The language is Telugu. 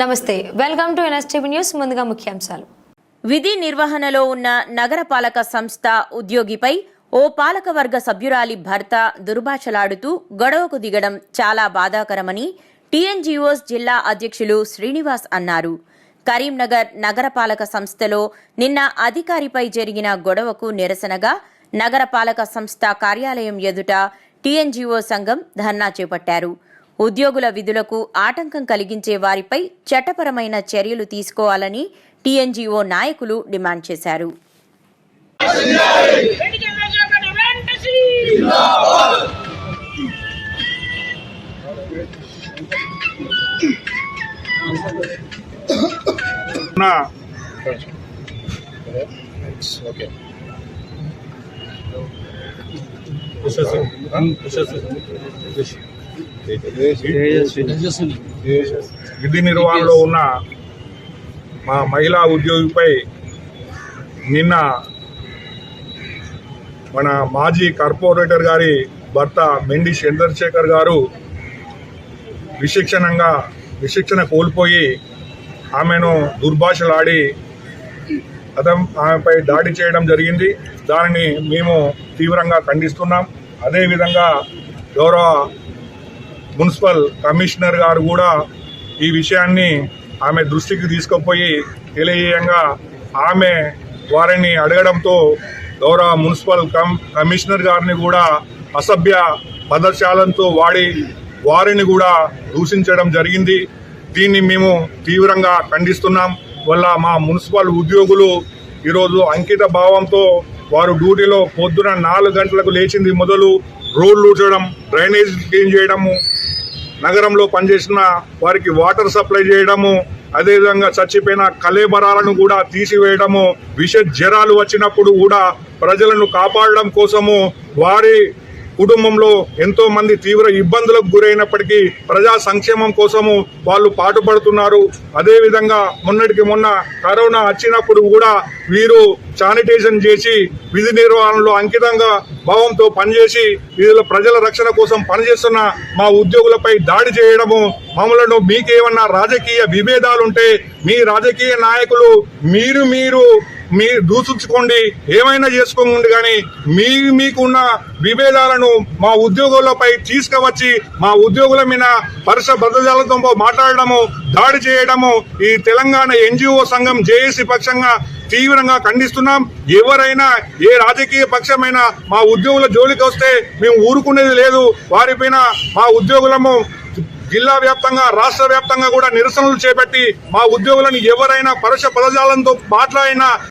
నమస్తే వెల్కమ్ టు ఎన్ఎస్టీవీ న్యూస్ ముందుగా ముఖ్యాంశాలు. విధి నిర్వహణలో ఉన్న నగరపాలక సంస్థ ఉద్యోగిపై ఓ పాలకవర్గ సభ్యురాలి భర్త దుర్భాషలాడుతూ గొడవకు దిగడం చాలా బాధాకరమని టీఎన్జీఓస్ జిల్లా అధ్యక్షులు శ్రీనివాస్ అన్నారు. కరీంనగర్ నగరపాలక సంస్థలో నిన్న అధికారిపై జరిగిన గొడవకు నిరసనగా నగరపాలక సంస్థ కార్యాలయం ఎదుట టీఎన్జీఓ సంఘం ధర్నా చేపట్టారు. ఉద్యోగుల విధులకు ఆటంకం కలిగించే వారిపై చట్టపరమైన చర్యలు తీసుకోవాలని టీఎన్జీఓ నాయకులు డిమాండ్ చేశారు. నా విధి నిర్వహణలో ఉన్న మా మహిళా ఉద్యోగిపై నిన్న మన మాజీ కార్పొరేటర్ గారి భర్త మెండి చంద్రశేఖర్ గారు విశిక్షణంగా విశిక్షణ కోల్పోయి ఆమెను దుర్భాషలాడి అతను ఆమెపై దాడి చేయడం జరిగింది. దానిని మేము తీవ్రంగా ఖండిస్తున్నాం. అదేవిధంగా గౌరవ మున్సిపల్ కమిషనర్ గారు కూడా ఈ విషయాన్ని ఆమె దృష్టికి తీసుకుపోయి తెలియంగా ఆమె వారిని అడగడంతో గౌరవ మున్సిపల్ కమిషనర్ గారిని కూడా అసభ్య పదశాలంతో వాడి వారిని కూడా దూషించడం జరిగింది. దీన్ని మేము తీవ్రంగా ఖండిస్తున్నాం. వల్ల మా మున్సిపల్ ఉద్యోగులు ఈరోజు అంకిత భావంతో వారు డ్యూటీలో పొద్దున నాలుగు గంటలకు లేచింది మొదలు రోడ్లు ఊడ్చడం డ్రైనేజ్ క్లీన్ చేయడము నగరంలో పనిచేసిన వారికి వాటర్ సప్లై చేయడము అదేవిధంగా చచ్చిపోయిన కలేబరాలను కూడా తీసివేయడము విష జ్వరాలు వచ్చినప్పుడు కూడా ప్రజలను కాపాడడం కోసము వారి కుటుంబంలో ఎంతో మంది తీవ్ర ఇబ్బందులకు గురైనప్పటికీ ప్రజా సంక్షేమం కోసము వాళ్ళు పాటుపడుతున్నారు. అదేవిధంగా మొన్నటికి మొన్న కరోనా వచ్చినప్పుడు కూడా వీరు శానిటైజేషన్ చేసి విధి నిర్వహణలో అంకితంగా భావంతో పనిచేసి వీళ్ళ ప్రజల రక్షణ కోసం పనిచేస్తున్న మా ఉద్యోగులపై దాడి చేయడము మమ్మలను మీకేమన్నా రాజకీయ విభేదాలుంటే మీ రాజకీయ నాయకులు మీరు మీరు మీ దూసుకుకోండి ఏమైనా చేసుకోండి కానీ మీ మీకున్న విభేదాలను మా ఉద్యోగులపై తీసుకువచ్చి మా ఉద్యోగుల మీద పరుష భద్రజాలతో మాట్లాడడము దాడి చేయడము ఈ తెలంగాణ ఎన్జిఓ సంఘం జేఏసీ పక్షంగా తీవ్రంగా ఖండిస్తున్నాం. ఎవరైనా ఏ రాజకీయ పక్షమైనా మా ఉద్యోగుల జోలికి వస్తే మేము ఊరుకునేది లేదు. వారిపైన మా ఉద్యోగులము జిల్లా వ్యాప్తంగా రాష్ట్ర వ్యాప్తంగా కూడా నిరసనలు చేపట్టి మా ఉద్యోగులను ఎవరైనా పరుష పదజాలంతో మాట్లాడినా